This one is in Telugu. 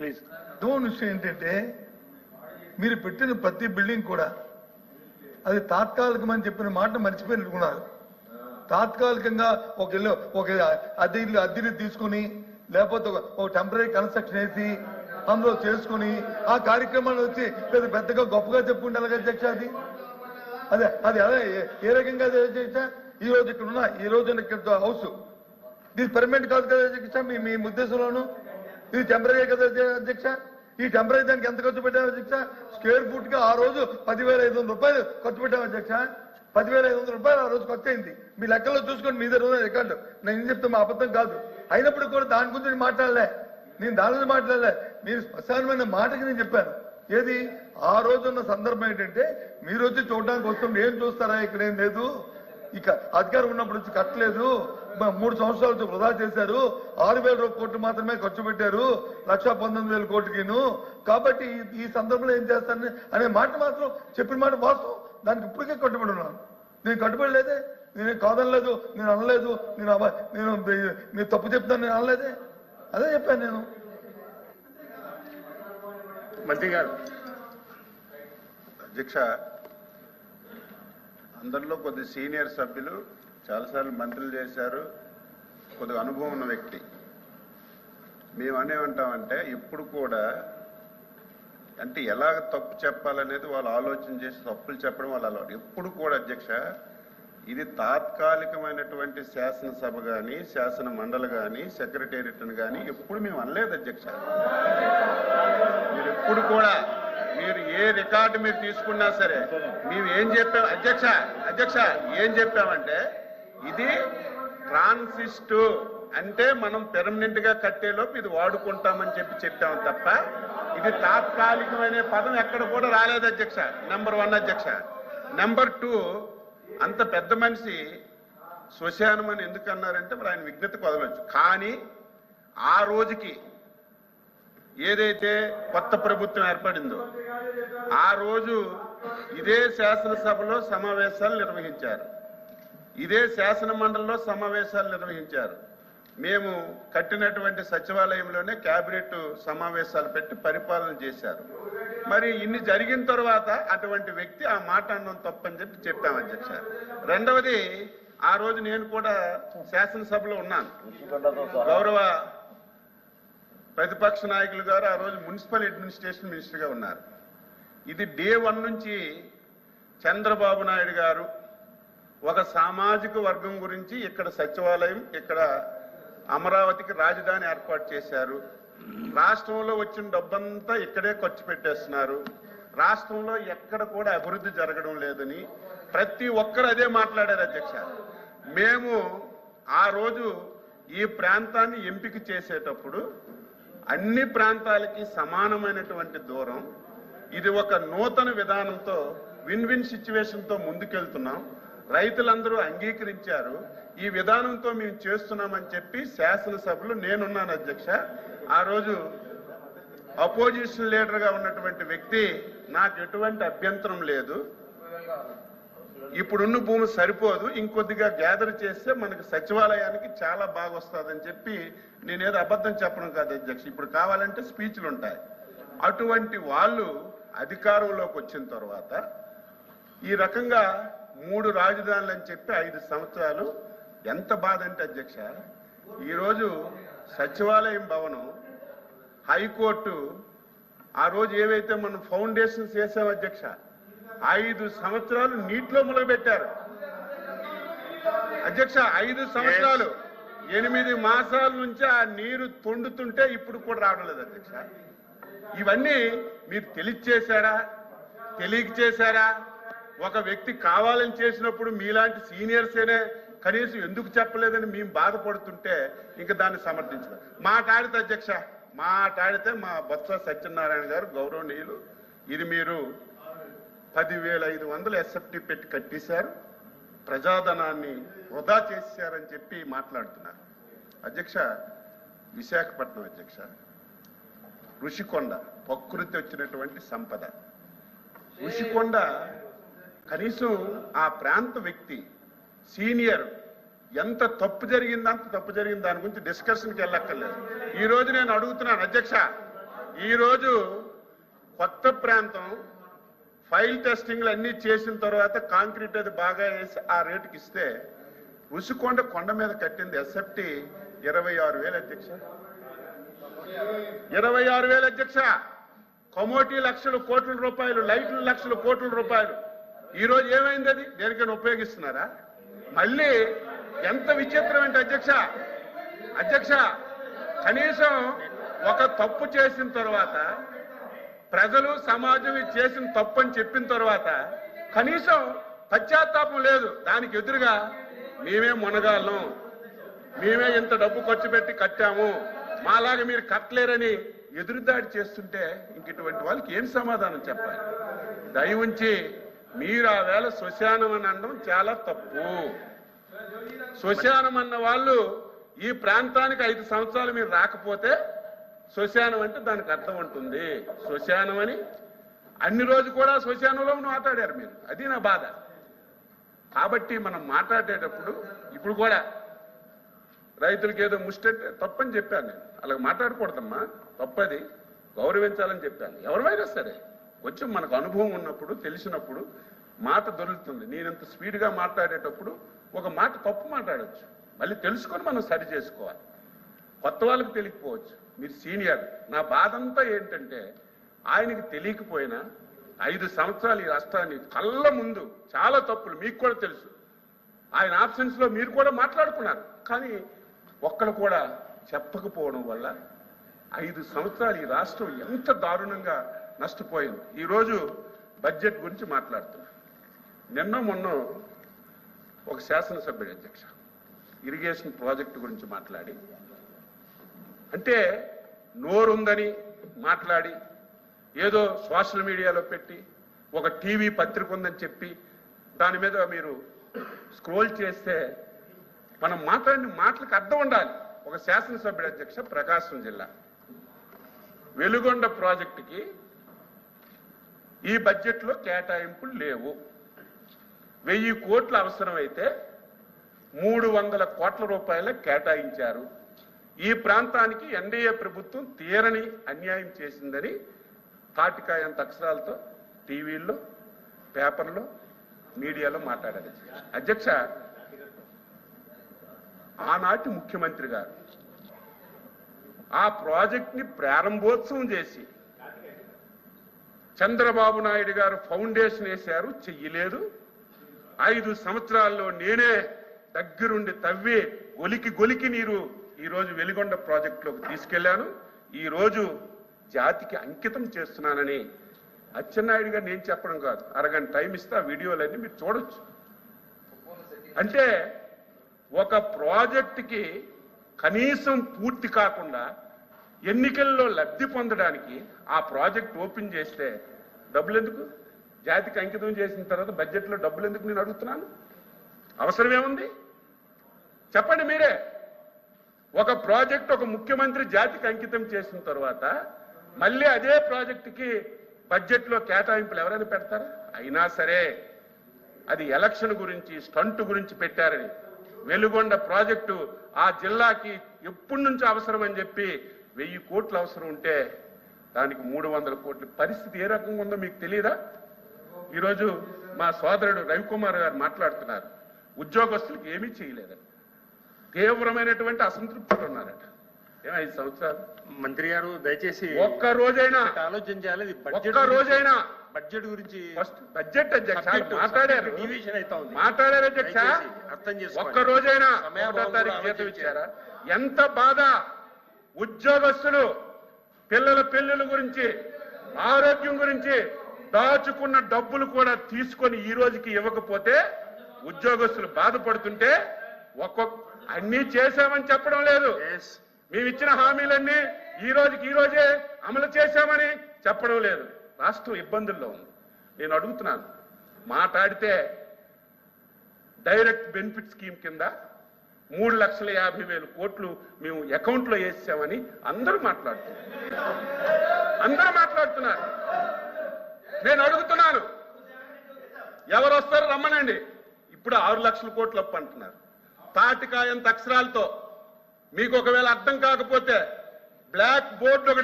ప్లీజ్. రెండవ విషయం ఏంటంటే మీరు పెట్టిన ప్రతి బిల్డింగ్ కూడా అది తాత్కాలికమని చెప్పిన మాట మర్చిపోయినట్టుకున్నారు తాత్కాలికంగా ఒక ఇల్లు ఒక అద్దె ఇల్లు అద్దెని తీసుకుని లేకపోతే ఒక- టెంపరీ కన్స్ట్రక్షన్ వేసి అందులో చేసుకుని ఆ కార్యక్రమాన్ని వచ్చి పెద్ద పెద్దగా గొప్పగా చెప్పుకుంటారు అధ్యక్ష అది? అదే అది అదే ఏ- రకంగా అధ్యక్ష? ఈ రోజు ఇక్కడ ఉన్న ఈ రోజు ఇక్కడ హౌస్. ఇది పర్మనెంట్ కాదు కదా అధ్యక్ష మీ మీ ఉద్దేశంలోను? ఇది టెంపరీ కదా అధ్యక్ష? ఈ టెంపరీ దానికి ఎంత ఖర్చు పెట్టాము అధ్యక్ష? స్క్వేర్ ఫుట్గా ఆ రోజు పదివేల ఐదు వందల రూపాయలు ఖర్చు పెట్టాము అధ్యక్ష. పదివేల ఐదు వందల రూపాయలు ఆ రోజు ఖర్చు అయింది మీ లెక్కలో చూసుకోండి మీ దగ్గర ఉన్న రికార్డు. నేను ఏం చెప్తే మా అబద్ధం కాదు. అయినప్పుడు కూడా దాని గురించి నేను మాట్లాడలే. నేను దాని గురించి మాట్లాడలే. మీరు స్పష్టమైన మాటకి నేను చెప్పాను. ఏది? ఆ రోజు ఉన్న సందర్భం ఏంటంటే మీరు వచ్చి చూడడానికి వస్తుంటే ఏం చూస్తారా? ఇక్కడ ఏం లేదు. ఇక అధికారం ఉన్నప్పుడు వచ్చి కట్టలేదు. మూడు సంవత్సరాలు వృధా చేశారు. ఆరు వేల కోట్లు మాత్రమే ఖర్చు పెట్టారు. లక్ష పంతొమ్మిది వేల కోట్లకిను. కాబట్టి ఈ- సందర్భంలో ఏం చేస్తారని అనే మాట మాత్రం చెప్పిన మాట వాస్తవం. దానికి ఇప్పటికే కట్టుబడి ఉన్నాను. నేను కట్టుబడి లేదే. నేను కాదనలేదు. నేను అనలేదు. నేను నేను మీరు తప్పు చెప్తాను నేను అనలేదే. అదే చెప్పాను నేను. మంత్రి గారు. అధ్యక్ష అందరిలో కొద్ది సీనియర్ సభ్యులు చాలాసార్లు మంత్రులు చేశారు కొద్దిగా అనుభవం ఉన్న వ్యక్తి. మేము అనేమంటామంటే ఇప్పుడు కూడా అంటే ఎలాగ తప్పు చెప్పాలనేది వాళ్ళు ఆలోచన చేసి తప్పులు చెప్పడం వాళ్ళ అలవాటు. ఎప్పుడు కూడా అధ్యక్ష ఇది తాత్కాలికమైనటువంటి శాసనసభ కానీ శాసన మండలి కానీ సెక్రటేరియట్ని కానీ ఎప్పుడు మేము అనలేదు అధ్యక్ష. మీరు ఎప్పుడు కూడా మీరు ఏ రికార్డు మీరు తీసుకున్నా సరే మేము ఏం చెప్పాం అధ్యక్ష అధ్యక్ష ఏం చెప్పామంటే ఇది ట్రాన్సిస్ట్. అంటే మనం పెర్మనెంట్గా కట్టేలోపు ఇది వాడుకుంటామని చెప్పి చెప్పాము తప్ప ఇది తాత్కాలికమైన పదం ఎక్కడ కూడా రాలేదు అధ్యక్ష. నెంబర్ వన్ అధ్యక్ష. నెంబర్ టూ అంత పెద్ద మనిషి శ్మశానం అని ఎందుకు అన్నారంటే మరి ఆయన విజ్ఞతకు కొదలవచ్చు కానీ ఆ రోజుకి ఏదైతే కొత్త ప్రభుత్వం ఏర్పడిందో ఆ రోజు ఇదే శాసనసభలో సమావేశాలు నిర్వహించారు. ఇదే శాసన మండలిలో సమావేశాలు నిర్వహించారు. మేము కట్టినటువంటి సచివాలయంలోనే క్యాబినెట్ సమావేశాలు పెట్టి పరిపాలన చేశారు. మరి ఇన్ని జరిగిన తర్వాత అటువంటి వ్యక్తి ఆ మాట అన్నం తప్పని చెప్పి చెప్పాం అధ్యక్ష రెండవది ఆ రోజు నేను కూడా శాసనసభలో ఉన్నాను. గౌరవ ప్రతిపక్ష నాయకులు గారు ఆ రోజు మున్సిపల్ అడ్మినిస్ట్రేషన్ మినిస్టర్గా ఉన్నారు. ఇది డే వన్ నుంచి చంద్రబాబు నాయుడు గారు ఒక సామాజిక వర్గం గురించి ఇక్కడ సచివాలయం ఇక్కడ అమరావతికి రాజధాని ఏర్పాటు చేశారు. రాష్ట్రంలో వచ్చిన డబ్బంతా ఇక్కడే ఖర్చు పెట్టేస్తున్నారు. రాష్ట్రంలో ఎక్కడ కూడా అభివృద్ధి జరగడం లేదని ప్రతి ఒక్కరు అదే మాట్లాడారు అధ్యక్ష. మేము ఆ రోజు ఈ ప్రాంతాన్ని ఎంపిక చేసేటప్పుడు అన్ని ప్రాంతాలకి సమానమైనటువంటి దూరం ఇది ఒక నూతన విధానంతో విన్ విన్ సిచ్యువేషన్తో ముందుకెళ్తున్నాం. రైతులందరూ అంగీకరించారు. ఈ విధానంతో మేము చేస్తున్నామని చెప్పి శాసనసభలో నేనున్నాను అధ్యక్ష. ఆ రోజు అపోజిషన్ లీడర్గా ఉన్నటువంటి వ్యక్తి నాకు ఎటువంటి అభ్యంతరం లేదు. ఇప్పుడున్న భూమి సరిపోదు. ఇంకొద్దిగా గ్యాదర్ చేస్తే మనకి సచివాలయానికి చాలా బాగా వస్తుందని చెప్పి నేనేదో అబద్ధం చెప్పడం కాదు అధ్యక్ష. ఇప్పుడు కావాలంటే స్పీచ్లు ఉంటాయి. అటువంటి వాళ్ళు అధికారంలోకి వచ్చిన తర్వాత ఈ రకంగా మూడు రాజధానులు అని చెప్పి ఐదు సంవత్సరాలు. ఎంత బాధ అంటే అధ్యక్ష ఈరోజు సచివాలయం భవనం హైకోర్టు ఆ రోజు ఏవైతే మనం ఫౌండేషన్స్ చేసాం అధ్యక్ష ఐదు సంవత్సరాలు నీటిలో మొదలుపెట్టారు అధ్యక్ష ఐదు సంవత్సరాలు. ఎనిమిది మాసాల నుంచి ఆ నీరు తొండుతుంటే ఇప్పుడు కూడా రావడం లేదు అధ్యక్ష. ఇవన్నీ మీరు తెలియచేశారా? తెలియక చేశారా ఒక వ్యక్తి కావాలని చేసినప్పుడు మీలాంటి సీనియర్సేనే కనీసం ఎందుకు చెప్పలేదని మేము బాధపడుతుంటే ఇంకా దాన్ని సమర్థించడం మాట్లాడితే అధ్యక్ష మాట్లాడితే మా బొత్స సత్యనారాయణ గారు గౌరవనీయులు ఇది మీరు పదివేల ఐదు వందలు ఎస్ఎఫ్టీ పెట్టి కట్టేశారు ప్రజాధనాన్ని వృధా చేశారని చెప్పి మాట్లాడుతున్నారు. అధ్యక్ష విశాఖపట్నం అధ్యక్ష ఋషికొండ ప్రకృతి వచ్చినటువంటి సంపద. ఋషికొండ కనీసం ఆ ప్రాంత వ్యక్తి సీనియర్ ఎంత తప్పు జరిగింది అంత తప్పు జరిగింది దాని గురించి డిస్కషన్కి వెళ్ళక్కర్లేదు. ఈరోజు నేను అడుగుతున్నాను అధ్యక్ష ఈరోజు కొత్త ప్రాంతం ఫైల్ టెస్టింగ్లు అన్నీ చేసిన తర్వాత కాంక్రీట్ అది బాగా వేసి ఆ రేటుకి ఇస్తే ఉసుకొండ కొండ మీద కట్టింది ఎస్ఎఫ్టి ఇరవై ఆరు వేలు అధ్యక్ష. ఇరవై ఆరు వేలు అధ్యక్ష. కమోటీ లక్షల కోట్ల రూపాయలు లైట్లు లక్షల కోట్ల రూపాయలు. ఈరోజు ఏమైంది అది? దేనికైనా ఉపయోగిస్తున్నారా? మళ్ళీ ఎంత విచిత్రం అంటే అధ్యక్ష? అధ్యక్ష కనీసం ఒక తప్పు చేసిన తర్వాత ప్రజలు సమాజం చేసిన తప్పు అని చెప్పిన తర్వాత కనీసం పశ్చాత్తాపం లేదు. దానికి ఎదురుగా మేమే మునగాలం మేమే ఇంత డబ్బు ఖర్చు పెట్టి కట్టాము. మాలాగా మీరు కట్టలేరని ఎదురుదాడి చేస్తుంటే ఇంక ఇటువంటి వాళ్ళకి ఏం సమాధానం చెప్పాలి? దయ ఉంచి మీరు ఆ వేళ శ్మశానం అని అనడం చాలా తప్పు. శ్మశానం అన్న వాళ్ళు ఈ ప్రాంతానికి ఐదు సంవత్సరాలు మీరు రాకపోతే శ్మశానం అంటే దానికి అర్థం ఉంటుంది. శ్మశానం అని అన్ని రోజు కూడా శ్మశానంలో మాట్లాడారు మీరు. అది నా బాధ. కాబట్టి మనం మాట్లాడేటప్పుడు ఇప్పుడు కూడా రైతులకి ఏదో ముష్టంటే తప్పని చెప్పాను నేను. అలా మాట్లాడకూడదమ్మా. తప్పది. గౌరవించాలని చెప్పాను. ఎవరివైనా సరే. కొంచెం మనకు అనుభవం ఉన్నప్పుడు తెలిసినప్పుడు మాట దొరుకుతుంది. నేనంత స్పీడ్గా మాట్లాడేటప్పుడు ఒక మాట తప్పు మాట్లాడచ్చు. మళ్ళీ తెలుసుకొని మనం సరి చేసుకోవాలి. కొత్త వాళ్ళకి తెలియకపోవచ్చు. మీరు సీనియర్ నా బాధ అంతా ఏంటంటే ఆయనకి తెలియకపోయినా ఐదు సంవత్సరాలు ఈ రాష్ట్రాన్ని కళ్ళ ముందు చాలా తప్పులు మీకు కూడా తెలుసు. ఆయన ఆప్షన్స్లో మీరు కూడా మాట్లాడుకున్నారు. కానీ ఒక్కరు కూడా చెప్పకపోవడం వల్ల ఐదు సంవత్సరాలు ఈ రాష్ట్రం ఎంత దారుణంగా నష్టపోయింది. ఈరోజు బడ్జెట్ గురించి మాట్లాడుతున్నా. నిన్న మొన్న ఒక శాసనసభ్యుడు అధ్యక్ష ఇరిగేషన్ ప్రాజెక్టు గురించి మాట్లాడి అంటే నోరుందని మాట్లాడి ఏదో సోషల్ మీడియాలో పెట్టి ఒక టీవీ పత్రిక ఉందని చెప్పి దాని మీద మీరు స్క్రోల్ చేస్తే మనం మాట్లాడిన మాటలకు అర్థం ఉండాలి. ఒక శాసనసభ్యుడు అధ్యక్ష ప్రకాశం జిల్లా. వెలుగొండ ప్రాజెక్టుకి ఈ బడ్జెట్లో కేటాయింపులు లేవు. వెయ్యి కోట్ల అవసరమైతే మూడు వందల కోట్ల రూపాయల కేటాయించారు. ఈ ప్రాంతానికి ఎన్డీఏ ప్రభుత్వం తీరని అన్యాయం చేసిందని తాటికాయంత అక్షరాలతో టీవీల్లో పేపర్లో మీడియాలో మాట్లాడారు. అధ్యక్ష ఆనాటి ముఖ్యమంత్రి గారు ఆ ప్రాజెక్ట్ని ప్రారంభోత్సవం చేసి చంద్రబాబు నాయుడు గారు ఫౌండేషన్ వేశారు చెయ్యలేదు. ఐదు సంవత్సరాల్లో నేనే దగ్గరుండి తవ్వి గొలికి గొలికి నీరు ఈరోజు వెలిగొండ ప్రాజెక్టులోకి తీసుకెళ్ళాను ఈ రోజు జాతికి అంకితం చేస్తున్నానని అచ్చెన్నాయుడు గారు నేను చెప్పడం కాదు. అరగంట టైం ఇస్తే ఆ వీడియోలన్నీ మీరు చూడొచ్చు. అంటే ఒక ప్రాజెక్టుకి కనీసం పూర్తి కాకుండా ఎన్నికల్లో లబ్ధి పొందడానికి ఆ ప్రాజెక్ట్ ఓపెన్ చేస్తే డబ్బులు ఎందుకు? జాతికి అంకితం చేసిన తర్వాత బడ్జెట్లో డబ్బులు ఎందుకు నేను అడుగుతున్నాను? అవసరం ఏముంది చెప్పండి మీరే. ఒక ప్రాజెక్ట్ ఒక ముఖ్యమంత్రి జాతికి అంకితం చేసిన తర్వాత మళ్ళీ అదే ప్రాజెక్టుకి బడ్జెట్లో కేటాయింపులు ఎవరైనా పెడతారా? అయినా సరే అది ఎలక్షన్ గురించి స్టంట్ గురించి పెట్టారని. వెలుగొండ ప్రాజెక్టు ఆ జిల్లాకి ఎప్పటి నుంచి అవసరం అని చెప్పి వెయ్యి కోట్లు అవసరం ఉంటే దానికి మూడు వందల కోట్ల పరిస్థితి ఏ రకంగా ఉందో మీకు తెలియదా ఈరోజు మా సోదరుడు రవికుమార్ గారు మాట్లాడుతున్నారు. ఉద్యోగస్తులకు ఏమీ చేయలేదని తీవ్రమైనటువంటి అసంతృప్తులు ఉన్నారట. ఏం ఐదు సంవత్సరాలు? మంత్రి గారు దయచేసి ఒక్క రోజైనా ఆలోచన చేయాలి. ఒక్క రోజైనా బడ్జెట్ గురించి ఫస్ట్ బడ్జెట్ అధ్యక్ష మాట్లాడారు. deviation అవుతా ఉంది. మాట్లాడారు అధ్యక్ష. అర్థం చేసుకోండి. ఒక్క రోజైనా తారీఖు జీతం. ఇచ్చారా? ఎంత బాధ ఉద్యోగస్తులు పిల్లల పెళ్ళిళ్ళ గురించి ఆరోగ్యం గురించి దాచుకున్న డబ్బులు కూడా తీసుకొని ఈ రోజుకి ఇవ్వకపోతే ఉద్యోగస్తులు బాధపడుతుంటే ఒక్కొక్క అన్ని చేశామని చెప్పడం లేదు. మేము ఇచ్చిన హామీలన్నీ ఈ రోజుకి ఈ రోజే అమలు చేశామని చెప్పడం లేదు. రాష్ట్రం ఇబ్బందుల్లో ఉంది. నేను అడుగుతున్నాను. మాట్లాడితే డైరెక్ట్ బెనిఫిట్ స్కీమ్ కింద మూడు లక్షల యాభై వేలు కోట్లు మేము అకౌంట్లో వేసామని అందరూ మాట్లాడుతున్నారు. అందరూ మాట్లాడుతున్నారు. నేను అడుగుతున్నాను. ఎవరు వస్తారు రమ్మనండి. ఇప్పుడు ఆరు లక్షల కోట్లు అప్పు అంటున్నారు. తాటికాయంత అక్షరాలతో మీకు ఒకవేళ అర్థం కాకపోతే బ్లాక్ బోర్డు ఒకటి